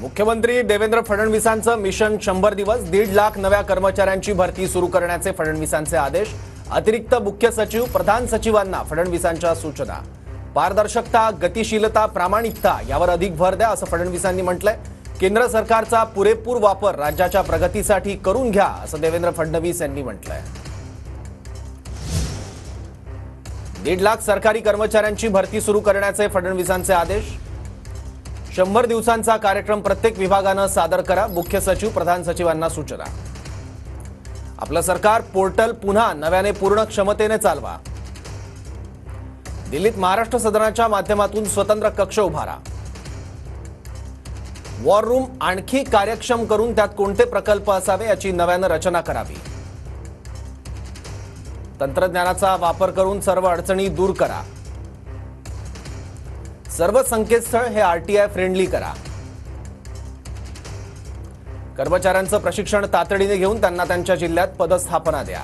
मुख्यमंत्री देवेंद्र फडणवीसांचं मिशन शंभर दिवस दीड लाख नव्या कर्मचाऱ्यांची भरती सुरू करण्याचे फडणवीसांचे आदेश. अतिरिक्त मुख्य सचिव प्रधान सचिवांना फडणवीसांच्या सूचना. पारदर्शकता गतिशीलता प्रामाणिकता यावर अधिक भर द्या असं फडणवीसांनी म्हटलंय. केंद्र सरकारचा पुरेपूर वापर राज्याच्या प्रगतीसाठी करून घ्या असं देवेंद्र फडणवीस यांनी म्हटलंय. दीड लाख सरकारी कर्मचाऱ्यांची भरती सुरू करण्याचे फडणवीसांचे आदेश. शंभर दिवसांचा कार्यक्रम प्रत्येक विभागानं सादर करा. मुख्य सचिव प्रधान सचिवांना सूचना. आपलं सरकार पोर्टल पुन्हा नव्याने पूर्ण क्षमतेने चालवा. दिल्लीत महाराष्ट्र सदनाच्या माध्यमातून स्वतंत्र कक्ष उभारा. वॉर रूम आणखी कार्यक्षम करून त्यात कोणते प्रकल्प असावे याची नव्यानं रचना करावी. तंत्रज्ञानाचा वापर करून सर्व अडचणी दूर करा. सर्व संकेतस्थळ हे आरटीआय फ्रेंडली करा. कर्मचाऱ्यांचं प्रशिक्षण तातडीने घेऊन त्यांना त्यांच्या जिल्ह्यात पदस्थापना द्या.